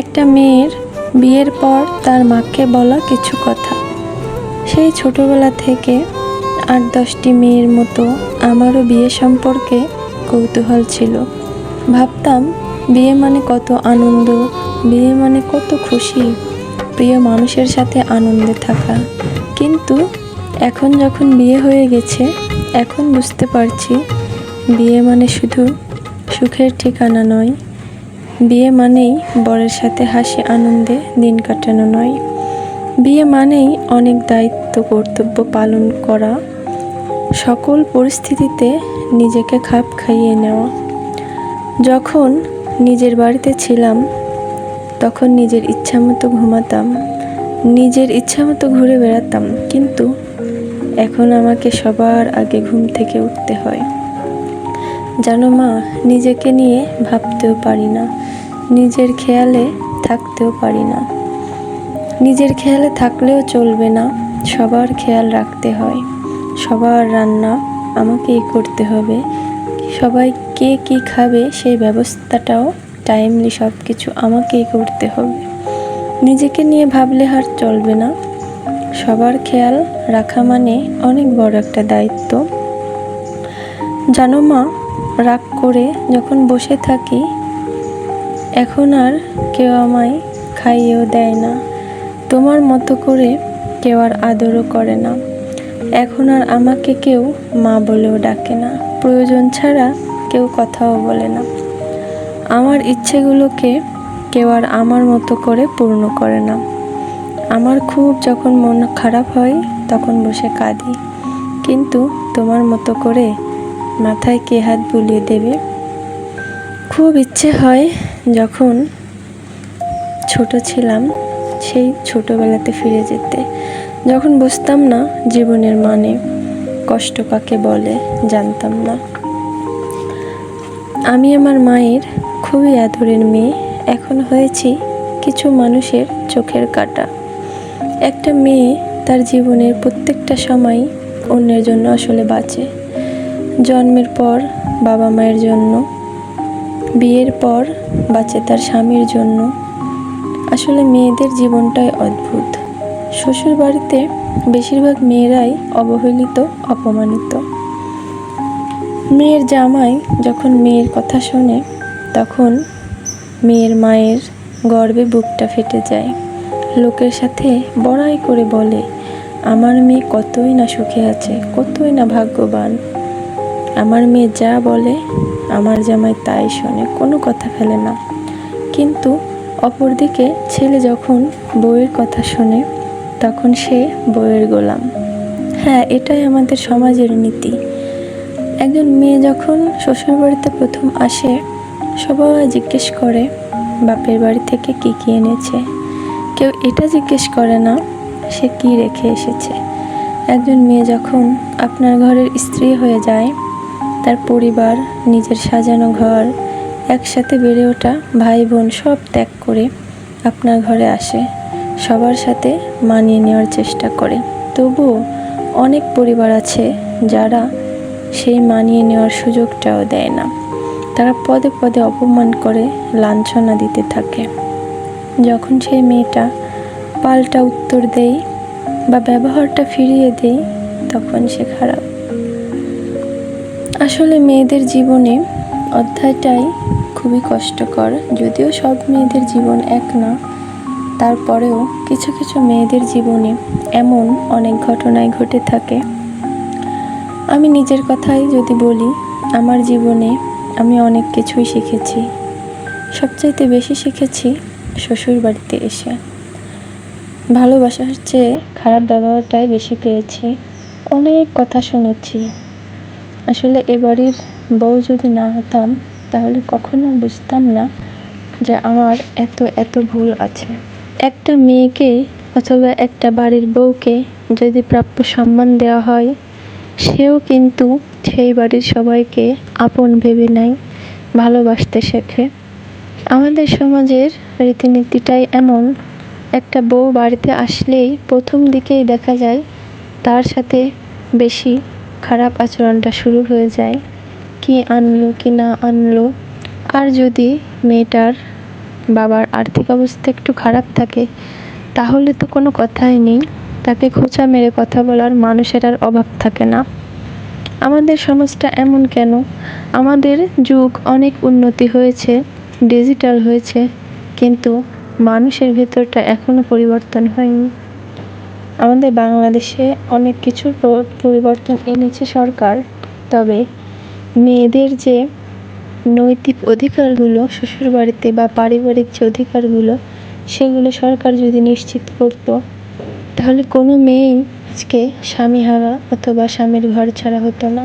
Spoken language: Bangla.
একটা মেয়ের বিয়ের পর তার মাকে বলা কিছু কথা। সেই ছোটবেলা থেকে আট দশটি মেয়ের মতো আমারও বিয়ে সম্পর্কে কৌতূহল ছিল। ভাবতাম, বিয়ে মানে কত আনন্দ, বিয়ে মানে কত খুশি, প্রিয় মানুষের সাথে আনন্দে থাকা। কিন্তু এখন যখন বিয়ে হয়ে গেছে, এখন বুঝতে পারছি, বিয়ে মানে শুধু সুখের ঠিকানা নয় বিয়ে মানেই বরের সাথে হাসি আনন্দে দিন কাটানো নয়। বিয়ে মানেই অনেক দায়িত্ব, কর্তব্য পালন করা, সকল পরিস্থিতিতে নিজেকে খাপ খাইয়ে নেওয়া। যখন নিজের বাড়িতে ছিলাম, তখন নিজের ইচ্ছা মতো ঘুমাতাম, নিজের ইচ্ছা মতো ঘুরে বেড়াতাম, কিন্তু এখন আমাকে সবার আগে ঘুম থেকে উঠতে হয়। জানো মা নিজেকে নিয়ে ভাবতেও পারি না, নিজের খেয়ালে থাকতেও পারি না। নিজের খেয়ালে থাকলেও চলবে না, সবার খেয়াল রাখতে হয়। সবার রান্না আমাকেই করতে হবে। সবাই কে কী খাবে সেই ব্যবস্থাটাও টাইমলি সব কিছু আমাকেই করতে হবে। নিজেকে নিয়ে ভাবলে আর চলবে না। সবার খেয়াল রাখা মানে অনেক বড় একটা দায়িত্ব। জানো মা রাগ করে যখন বসে থাকি, এখন আর কেউ আমায় খাইয়েও দেয় না। তোমার মতো করে কেউ আর আদরও করে না। এখন আর আমাকে কেউ মা বলেও ডাকে না। প্রয়োজন ছাড়া কেউ কথাও বলে না। আমার ইচ্ছেগুলোকে কেউ আর আমার মতো করে পূর্ণ করে না। আমার খুব যখন মন খারাপ হয়, তখন বসে কাঁদি। কিন্তু তোমার মতো করে মাথায় কে হাত বুলিয়ে দেবে? খুব ইচ্ছে হয় যখন ছোট ছিলাম, সেই ছোটবেলাতে ফিরে যেতে। যখন বুঝতাম না জীবনের মানে কষ্ট কাকে বলে জানতাম না। আমি আমার মায়ের খুবই আদরের মেয়ে, এখন হয়েছি কিছু মানুষের চোখের কাটা। একটা মেয়ে তার জীবনের প্রত্যেকটা সময় অন্যের জন্য আসলে বাঁচে। জন্মের পর বাবা মায়ের জন্য, বিয়ের পর বাঁচে তার স্বামীর জন্য। আসলে মেয়েদের জীবনটাই অদ্ভুত। শ্বশুর বাড়িতে বেশিরভাগ মেয়েরাই অবহেলিত, অপমানিত। মেয়ের জামাই যখন মেয়ের কথা শোনে, তখন মেয়ের মায়ের গর্বে বুকটা ফেটে যায়। লোকের সাথে বড়াই করে বলে, আমার মেয়ে কতই না সুখে আছে, কতই না ভাগ্যবান। আমার মেয়ে যা বলে, আমার জামাই তাই শোনে, কোনো কথা ফেলে না। কিন্তু অপরদিকে ছেলে যখন বউয়ের কথা শোনে, তখন সে বউয়ের গোলাম। হ্যাঁ এটাই আমাদের সমাজের নীতি। একজন মেয়ে যখন শ্বশুরবাড়িতে প্রথম আসে, সবাই জিজ্ঞেস করে, বাপের বাড়ি থেকে কী কী এনেছে? কেউ এটা জিজ্ঞেস করে না, সে কী রেখে এসেছে? একজন মেয়ে যখন আপনার ঘরের স্ত্রী হয়ে যায় তার পরিবার, নিজের সাজানো ঘর, একসাথে বেড়ে ওঠা ভাই বোন সব ত্যাগ করে আপনার ঘরে আসে। সবার সাথে মানিয়ে নেওয়ার চেষ্টা করে। তবুও অনেক পরিবার আছে যারা সেই মানিয়ে নেওয়ার সুযোগটাও দেয় না। তারা পদে পদে অপমান করে, লাঞ্ছনা দিতে থাকে। যখন সেই মেয়েটা পাল্টা উত্তর দেয় বা ব্যবহারটা ফিরিয়ে দেয়, তখন সে খারাপ। আসলে মেয়েদের জীবনে অধ্যায়টাই খুবই কষ্টকর। যদিও সব মেয়েদের জীবন এক না, তারপরেও কিছু কিছু মেয়েদের জীবনে এমন অনেক ঘটনাই ঘটে থাকে। আমি নিজের কথাই যদি বলি, আমার জীবনে আমি অনেক কিছুই শিখেছি। সবচাইতে বেশি শিখেছি শ্বশুর বাড়িতে এসে। ভালোবাসার চেয়ে খারাপ ব্যবহারটাই বেশি পেয়েছি। অনেক কথা শুনেছি। আসলে এ বাড়ির বউ যদি না হতাম, তাহলে কখনো বুঝতাম না যে আমার এত এত ভুল আছে। একটা মেয়েকে অথবা একটা বাড়ির বউকে যদি প্রাপ্য সম্মান দেওয়া হয়, সেও কিন্তু সেই বাড়ির সবাইকে আপন ভেবে নেয়, ভালোবাসতে শেখে। আমাদের সমাজের রীতিনীতিটাই এমন, একটা বউ বাড়িতে আসলেই প্রথম দিকেই দেখা যায় তার সাথে বেশি খারাপ আচরণটা শুরু হয়ে যায়। কি আনলো, কি না আনলো? আর যদি মেয়েটার বাবার আর্থিক অবস্থা একটু খারাপ থাকে, তাহলে তো কোনো কথাই নেই। তাকে খোঁচা মেরে কথা বলার মানুষের আর অভাব থাকে না। আমাদের সমাজটা এমন কেন? আমাদের যুগ অনেক উন্নতি হয়েছে ডিজিটাল হয়েছে, কিন্তু মানুষের ভেতরটা এখনও পরিবর্তন হয়নি। আমাদের বাংলাদেশে অনেক কিছু পরিবর্তন এনেছে সরকার। তবে মেয়েদের যে নৈতিক অধিকারগুলো, শ্বশুরবাড়িতে বা পারিবারিক যে অধিকারগুলো, সেগুলো সরকার যদি নিশ্চিত করতো, তাহলে কোনো মেয়েই আজকে স্বামী হারা অথবা স্বামীর ঘর ছাড়া হতো না।